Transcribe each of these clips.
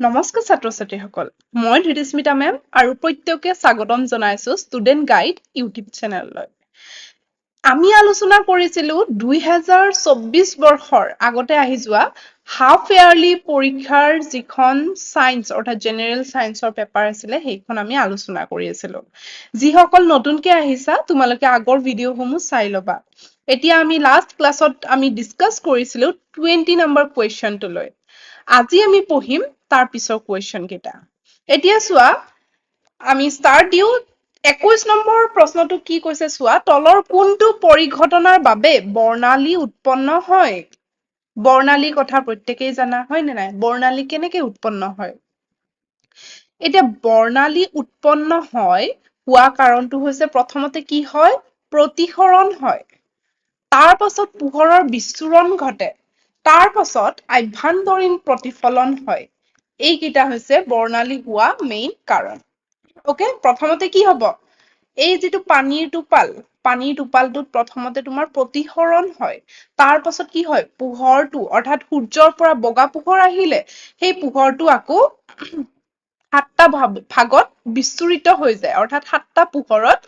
নমস্কাৰ ছাত্ৰ ছাত্ৰীসকল মই ধৃতিস্মিতা মেম আৰু প্ৰত্যেকে স্বাগতম জনাইছো ষ্টুডেণ্ট গাইড ইউটিউব চেনেললৈ। আমি আলোচনা কৰিছিলো দুই হাজাৰ চৌব্বিছ বৰ্ষৰ আগতে আহি যোৱা হাফ ইয়াৰলি পৰীক্ষাৰ যিখন ছায়েন্স অৰ্থাৎ জেনেৰেল ছায়েন্সৰ পেপাৰ আছিলে, সেইখন আমি আলোচনা কৰি আছিলো। যিসকল নতুনকে আহিছা, তোমালোকে আগৰ ভিডিঅ'সমূহ চাই ল'বা। এতিয়া আমি লাষ্ট ক্লাছত আমি ডিছকাছ কৰিছিলো টুৱেণ্টি নম্বৰ কুৱেশ্যনটোলৈ আজি আমি পঢ়িম তাৰ পিছৰ কুৱেশ্যন কেইটা। এতিয়া চোৱা আমি ষ্টাৰ্ট দিওঁ একৈশ নম্বৰ প্ৰশ্নটো কি কৈছে চোৱা তলৰ কোনটো পৰিঘটনাৰ বাবে বৰ্ণালী উৎপন্ন হয়? বৰ্ণালীৰ কথা প্ৰত্যেকেই জানা হয় নে নাই? বৰ্ণালী কেনেকে উৎপন্ন হয়? এতিয়া বৰ্ণালী উৎপন্ন হয় হোৱা কাৰণটো হৈছে প্ৰথমতে কি হয়? প্ৰতিসৰণ হয়। তাৰ পাছত পোহৰৰ বিচ্ছুৰণ ঘটে। তাৰ পাছত আভ্যন্তৰীণ প্ৰতিফলন হয়। এইকেইটা হৈছে বৰ্ণালী হোৱা মেইন কাৰণ। অকে প্ৰথমতে কি হব? এই যিটো পানীৰ টোপাল পানীৰ টোপালটোত প্ৰথমতে তোমাৰ প্ৰতিসৰণ হয়। তাৰ পাছত কি হয়? পোহৰটো অৰ্থাৎ সূৰ্যৰ পৰা বগা পোহৰ আহিলে সেই পোহৰটো আকৌ সাতটা ভাগত বিচ্ছুৰিত হৈ যায়। অৰ্থাৎ সাতটা পোহৰত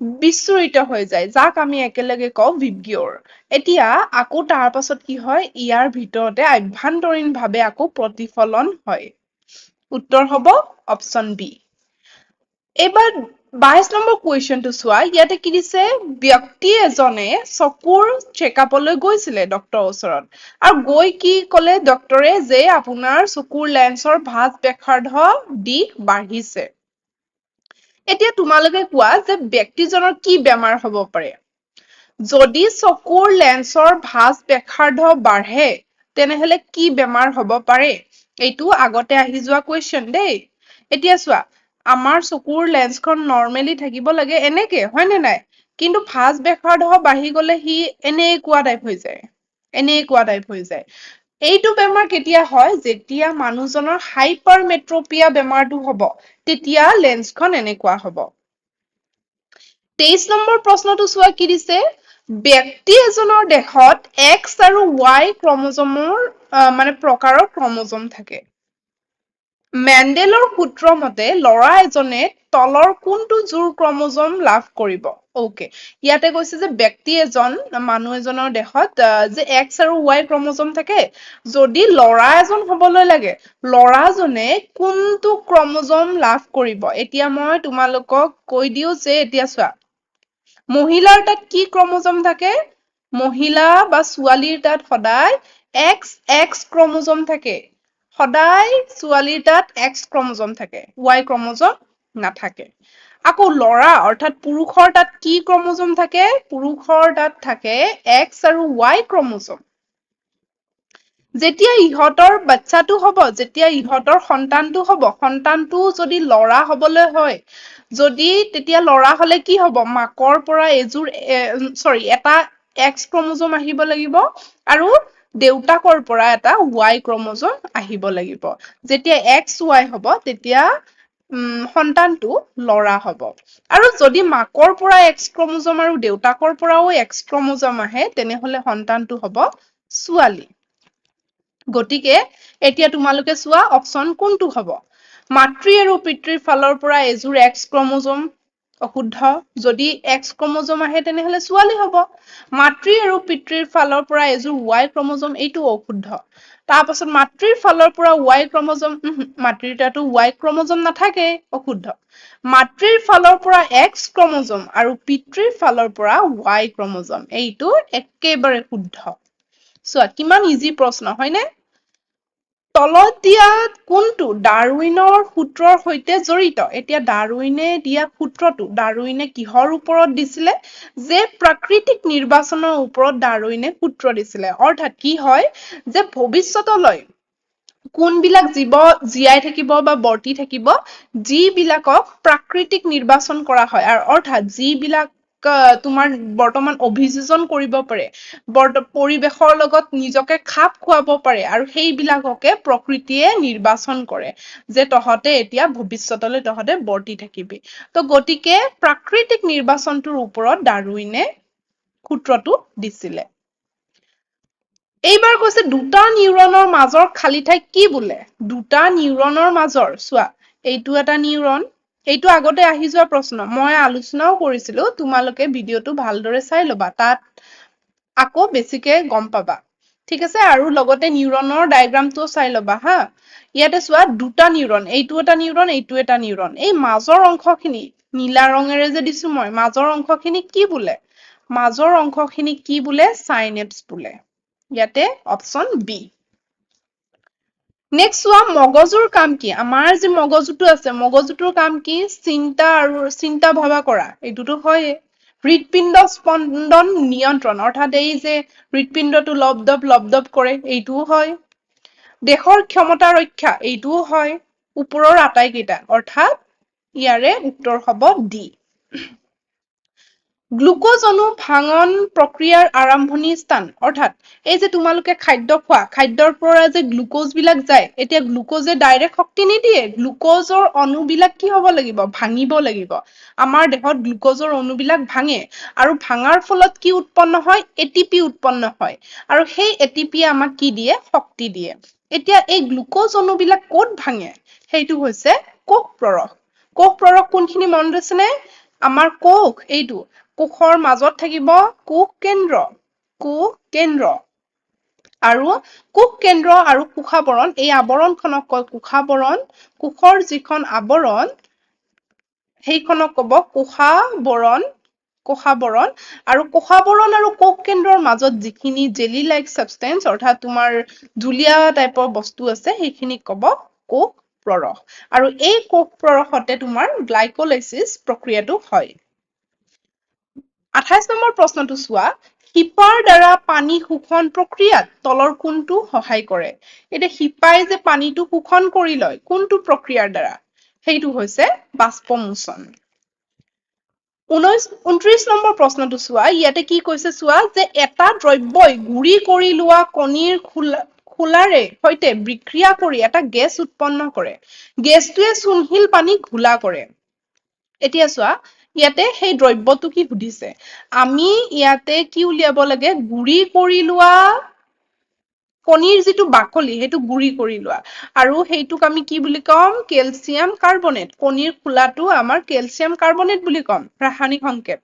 বিচ্ছুৰিত হৈ যায় যাক আমি একেলগে কওঁ ভিবগিয়ৰ এতিয়া আকৌ তাৰ পাছত কি হয় ইয়াৰ ভিতৰতে আভ্যন্তৰীণ ভাৱে আকৌ প্ৰতিফলন হয়। উত্তৰ হব অপচন বি এইবাৰ বাইশ নম্বৰ কুৱেশ্যনটো চোৱা ইয়াতে কি দিছে ব্যক্তি এজনে চকুৰ চেকআপলৈ গৈছিলে ডক্তৰৰ ওচৰত। আৰু গৈ কি কলে ডক্তৰে যে আপোনাৰ চকুৰ লেন্সৰ ভাঁজ ব্যাসাৰ্ধ দিশ বাঢ়িছে। এতিয়া তোমালোকে কোৱা যে ব্যক্তিজনৰ কি বেমাৰ হব পাৰে। যদি চকুৰ লেন্সৰ ভাঁজ ব্যাসাৰ্ধ বাঢ়ে তেনেহলে কি বেমাৰ হব পাৰে? এইটো আগতে আহি যোৱা কুৱেশ্যন দেই। এতিয়া চোৱা আমাৰ চকুৰ লেন্সখন নৰ্মেলি থাকিব লাগে এনেকে হয় নে নাই? কিন্তু ভাঁজ বেসাৰ্ধ বাঢ়ি গলে সি এনেকুৱা টাইপ হৈ যায় এনেকুৱা টাইপ হৈ যায়। এইটো বেমাৰ কেতিয়া হয়? যেতিয়া মানুহজনৰ হাইপাৰ মেট্ৰপিয়া বেমাৰটো হব তেতিয়া লেন্সখন এনেকুৱা হব। তেইশ নম্বৰ প্ৰশ্নটো চোৱা কি দিছে? ব্যক্তি এজনৰ দেহত এক্স আৰু ৱাই ক্ৰমজমৰ মানে প্ৰকাৰৰ ক্ৰমজম থাকে। মেণ্ডেলৰ সূত্ৰ মতে লৰা এজনে তলৰ কোনটো জোৰ ক্ৰমজম লাভ কৰিব? অকে ইয়াতে কৈছে যে ব্যক্তি এজন, মানুহ এজনৰ দেহত যে এক্স আৰু ৱাই ক্ৰমজম থাকে, যদি লৰা এজন হবলৈ লাগে, লৰাজনে কোনটো ক্ৰমজম লাভ কৰিব? এতিয়া মই তোমালোকক কৈ দিও যে, এতিয়া চোৱা। মহিলাৰ তাত কি ক্ৰমজম থাকে? মহিলা বা ছোৱালীৰ তাত সদায় এক্স এক্স ক্ৰমোজম থাকে। সদায় ছোৱালীৰ তাত এক্স ক্ৰমোজম থাকে। ৱাই ক্ৰমোজম নাথাকে। আকৌ লৰা অৰ্থাৎ পুৰুষৰ তাত কি ক্ৰমোজম থাকে? পুৰুষৰ তাত থাকে এক্স আৰু ৱাই ক্ৰমোজম। যেতিয়া ইহঁতৰ বাচ্ছাটো হব যেতিয়া ইহঁতৰ সন্তানটো হব সন্তানটো যদি লৰা হবলৈ হয় যদি তেতিয়া লৰা হলে কি হব? মাকৰ পৰা এযোৰ চৰি এটা এক্স ক্ৰমোজম আহিব লাগিব আৰু দেউতাকৰ পৰা এটা ৱাই ক্ৰমোজম আহিব লাগিব। যেতিয়া এক্স ৱাই হব তেতিয়া সন্তানটো লৰা হব। আৰু যদি মাকৰ পৰা এক্স ক্ৰমোজম আৰু দেউতাকৰ পৰাও এক্স ক্ৰমোজম আহে তেনেহলে সন্তানটো হব ছোৱালী। গতিকে এতিয়া তোমালোকে চোৱা অপচন কোনটো হব। মাতৃ আৰু পিতৃৰ ফালৰ পৰা এযোৰ এক্স ক্ৰমোজম অশুদ্ধ। যদি এক্স ক্ৰমোজম আহে তেনেহলে ছোৱালী হব। মাতৃ আৰু পিতৃৰ ফালৰ পৰা এযোৰ ৱাই ক্ৰমোজম এইটো অশুদ্ধ। তাৰ পাছত মাতৃৰ ফালৰ পৰা ৱাই ক্ৰমোজম মাতৃৰ তাতো ৱাই ক্ৰমোজম নাথাকেই অশুদ্ধ। মাতৃৰ ফালৰ পৰা এক্স ক্ৰমোজম আৰু পিতৃৰ ফালৰ পৰা ৱাই ক্ৰমোজম এইটো একেবাৰে শুদ্ধ। চোৱা কিমান ইজি প্ৰশ্ন হয়নে? তলত দিয়া কোনটো? ডাৰউইনৰ সূত্ৰৰ সৈতে জড়িত। এতিয়া ডাৰউইনে দিয়া সূত্ৰটো ডাৰউইনে কিহৰ ওপৰত দিছিলে? যে প্ৰাকৃতিক নিৰ্বাচনৰ ওপৰত ডাৰউইনে সূত্ৰ দিছিলে। অৰ্থাৎ কি হয়? যে ভৱিষ্যতলৈ কোনবিলাক জীৱ জীয়াই থাকিব বা বৰ্তি থাকিব যিবিলাকক প্ৰাকৃতিক নিৰ্বাচন কৰা হয়। আৰু অৰ্থাৎ যিবিলাক তোমাৰ বৰ্তমান অভিযোজন কৰিব পাৰে। পৰিৱেশৰ লগত নিজকে খাপ খুৱাব পাৰে আৰু সেইবিলাককে প্ৰকৃতিয়ে নিৰ্বাচন কৰে যে তহঁতে এতিয়া ভৱিষ্যতলৈ তহঁতে বৰ্তি থাকিবি। ত' গতিকে প্ৰাকৃতিক নিৰ্বাচনটোৰ ওপৰত ডাৰউইনে সূত্ৰটো দিছিলে। এইবাৰ কৈছে দুটা নিউৰনৰ মাজৰ খালী ঠাই কি বোলে? দুটা নিউৰনৰ মাজৰ চোৱা এইটো এটা নিউৰন এইটো আগতে আহি যোৱা প্ৰশ্ন। মই আলোচনাও কৰিছিলো তোমালোকে ভিডিঅ'টো ভালদৰে চাই ল'বা তাত আকৌ বেছিকে গম পাবা। ঠিক আছে? আৰু লগতে নিউৰনৰ ডায়েগ্ৰামটোও চাই ল'বা হা। ইয়াতে চোৱা দুটা নিউৰন এইটো এটা নিউৰন এইটো এটা নিউৰন। এই মাজৰ অংশখিনি নীলা ৰঙেৰে যে দিছো মই মাজৰ অংশখিনি কি বোলে? মাজৰ অংশখিনি কি বোলে? চাইনেপছ বোলে। ইয়াতে অপচন বি নেক্সট চোৱা মগজুৰ কাম কি? আমাৰ যি মগজুটো আছে মগজুটোৰ কাম কি? চিন্তা আৰু চিন্তা ভবা কৰা। এইটোতো হয়েই। হৃদপিণ্ড স্পন্দন নিয়ন্ত্ৰণ। অৰ্থাৎ এই যে হৃদপিণ্ডটো লপডপ লপডপ কৰে এইটোও হয়। দেশৰ ক্ষমতা ৰক্ষা এইটোও হয়। ওপৰৰ আটাইকেইটা। অৰ্থাৎ ইয়াৰে উত্তৰ হব ডি। গ্লুকজ অণু ভাঙন প্ৰক্ৰিয়াৰ আৰম্ভণি স্থান। অৰ্থাৎ এই যে তোমালোকে খাদ্য খোৱা খাদ্যৰ পৰা যে গ্লুক'জ বিলাক যায় এতিয়া গ্লুক'জে ডাইৰেক্ট শক্তি নিদিয়ে। গ্লুকজৰ অণু বিলাক কি হব লাগিব? ভাঙিব লাগিব। আমাৰ দেহত গ্লুকজৰ অণুবিলাক ভাঙে আৰু ভাঙাৰ ফলত কি উৎপন্ন হয়? এ টি পি উৎপন্ন হয়। আৰু সেই এ টি পিয়ে আমাক কি দিয়ে? শক্তি দিয়ে। এতিয়া এই গ্লুকজ অণুবিলাক কত ভাঙে? সেইটো হৈছে কোষ পৰশ কোষ পৰশ কোনখিনি মনত আছেনে আমাৰ কোষ এইটো। কোষৰ মাজত থাকিব কোষ কেন্দ্ৰ কোষ কেন্দ্ৰ আৰু কোষ কেন্দ্ৰ আৰু কোষাবৰণ এই আৱৰণখনক কয় কোষাবৰণ। কোষৰ যিখন আৱৰণ সেইখনক কব কোষাবৰণ কোষাবৰণ। আৰু কোষাবৰণ আৰু কোষ কেন্দ্ৰৰ মাজত যিখিনি জেলি লাইক চাবষ্টেঞ্চ অৰ্থাৎ তোমাৰ জুলীয়া টাইপৰ বস্তু আছে সেইখিনিক কব কোষ পৰশ আৰু এই কোষ পৰশতে তোমাৰ গ্লাইকলাইচিছ প্ৰক্ৰিয়াটো হয়। আঠাইশ নম্বৰ প্ৰশ্নটো চোৱা শিপাৰ দ্বাৰা পানী শোষণ প্ৰক্ৰিয়াত তলৰ কোনটো সহায় কৰে। এতিয়া শিপাই যে পানীটো শোষণ কৰি লয় কোনটো প্ৰক্ৰিয়াৰ দ্বাৰা? সেইটো হৈছে বাষ্পমোচন। ঊনৈশ ঊনত্ৰিশ নম্বৰ প্ৰশ্নটো চোৱা ইয়াতে কি কৈছে চোৱা যে এটা দ্ৰব্যই গুৰি কৰি লোৱা কণীৰ খোলা খোলাৰে সৈতে বিক্ৰিয়া কৰি এটা গেছ উৎপন্ন কৰে। গেছটোৱে চূণশিল পানী ঘোলা কৰে। এতিয়া চোৱা ইয়াতে সেই দ্ৰব্যটো কি সুধিছে? আমি ইয়াতে কি উলিয়াব লাগে? গুৰি কৰি লোৱা কণীৰ যিটো বাকলি সেইটো গুৰি কৰি লোৱা। আৰু সেইটোক আমি কি বুলি কম? Calcium carbonate. কণীৰ খোলাটো আমাৰ কেলচিয়াম কাৰ্বনেট বুলি কম ৰাসায়নিক সংকেত।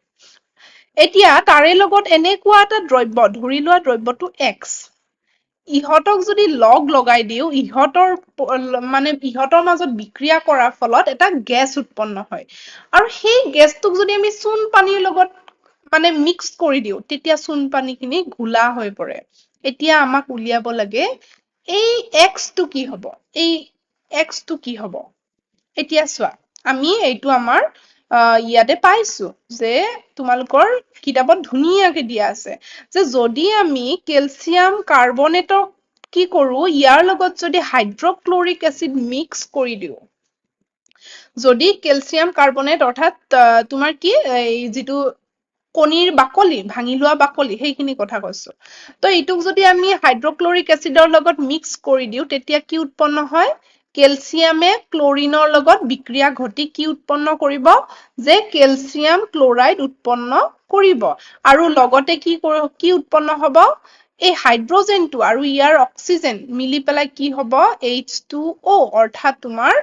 এতিয়া তাৰে লগত এনেকুৱা এটা দ্ৰব্য ধৰি লোৱা দ্ৰব্যটো এক্স ইহঁতক যদি লগ লগাই দিও ইহঁতৰ মানে ইহঁতৰ মাজত বিক্ৰিয়া কৰাৰ ফলত এটা গেছ উৎপন্ন হয়। আৰু সেই গেছটোক যদি আমি চূণ পানীৰ লগত মানে মিক্স কৰি দিও তেতিয়া চূণ পানী খিনি ঘোলা হৈ পৰে। এতিয়া আমাক উলিয়াব লাগে এই এক্সটো কি হব? এই এক্সটো কি হব? এতিয়া চোৱা আমি এইটো আমাৰ ইয়াতে পাইছো যে তোমালোকৰ কিতাপত ধুনীয়াকে দিয়া আছে যে যদি আমি কেলচিয়াম কাৰ্বনেটক কি কৰো ইয়াৰ লগত যদি হাইড্ৰক্লৰিক এচিড মিক্স কৰি দিওঁ যদি কেলচিয়াম কাৰ্বনেট অৰ্থাৎ তোমাৰ কি এই যিটো কণীৰ বাকলি ভাঙি লোৱা বাকলি সেইখিনি কথা কৈছো। ত এইটোক যদি আমি হাইড্ৰক্লৰিক এচিডৰ লগত মিক্স কৰি দিওঁ তেতিয়া কি উৎপন্ন হয়? কেলচিয়ামে ক্লৰিনৰ লগত বিক্ৰিয়া ঘটি কি উৎপন্ন কৰিব? যে কেলচিয়াম ক্লৰাইড উৎপন্ন কৰিব। আৰু লগতে কি কি উৎপন্ন হব? এই হাইড্ৰজেনটো আৰু ইয়াৰ অক্সিজেন মিলি পেলাই কি হব? এইচ টু অ' অৰ্থাৎ তোমাৰ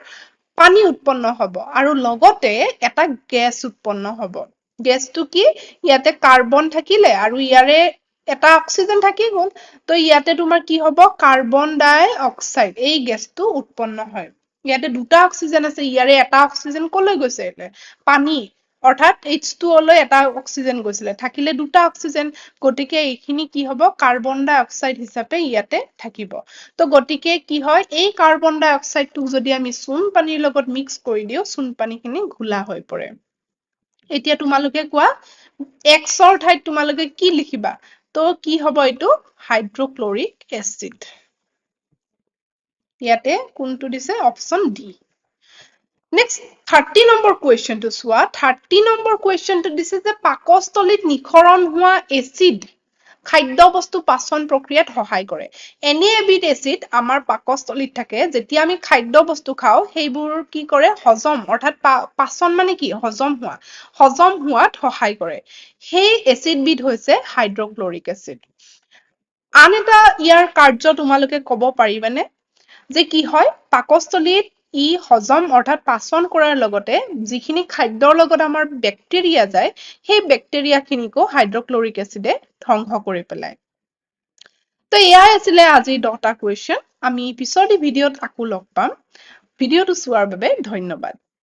পানী উৎপন্ন হব। আৰু লগতে এটা গেছ উৎপন্ন হব। গেছটো কি? ইয়াতে কাৰ্বন থাকিলে আৰু ইয়াৰে এটা অক্সিজেন থাকি গ'ল ত ইয়াতে তোমাৰ কি হব? কাৰ্বন ডাই অক্সাইড এই গেছটো উৎপন্ন হয়। ইয়াতে দুটা অক্সিজেন আছে ইয়াৰে এটা অক্সিজেন কলৈ গৈছে পানী অৰ্থাৎ এইচ টু অলৈ এটা অক্সিজেন গৈছিলে। থাকিলে দুটা অক্সিজেন গতিকে এইখিনি কি হব? কাৰ্বন ডাই অক্সাইড হিচাপে ইয়াতে থাকিব। ত' গতিকে কি হয়? এই কাৰ্বন ডাই অক্সাইডটোক যদি আমি চূণ পানীৰ লগত মিক্স কৰি দিওঁ চূণ পানী খিনি ঘোলা হৈ পৰে। এতিয়া তোমালোকে কোৱা এক্সৰ ঠাইত তোমালোকে কি লিখিবা? ত' কি হব এইটো? Hydrochloric acid. ইয়াতে কোনটো দিছে? Option D. Next thirty number কুৱেশনটো চোৱা। থাৰ্টি নম্বৰ কুৱেশনটো দিছে যে পাকস্থলীত নিখৰণ হোৱা এচিড খাদ্য বস্তু পাচন প্ৰক্ৰিয়াত সহায় কৰে। এনে এবিধ এচিড আমাৰ পাকস্থলীত থাকে যেতিয়া আমি খাদ্য বস্তু খাওঁ সেইবোৰ কি কৰে? হজম অৰ্থাৎ পাচন মানে কি? হজম হোৱা। হজম হোৱাত সহায় কৰে। সেই এচিডবিধ হৈছে হাইড্ৰক্লৰিক এচিড। আন এটা ইয়াৰ কাৰ্য তোমালোকে কব পাৰিবানে? যে কি হয়? পাকস্থলীত ই হজম অৰ্থাৎ পাচন কৰাৰ লগতে যিখিনি খাদ্যৰ লগত আমাৰ বেক্টেৰিয়া যায় সেই বেক্টেৰিয়াখিনিকো হাইড্ৰক্লৰিক এচিডে ধ্বংস কৰি পেলায়। তো এয়াই আছিলে আজিৰ দহটা কুৱেশ্যন আমি পিছৰ ভিডিঅ'ত আকৌ লগ পাম। ভিডিঅ'টো চোৱাৰ বাবে ধন্যবাদ।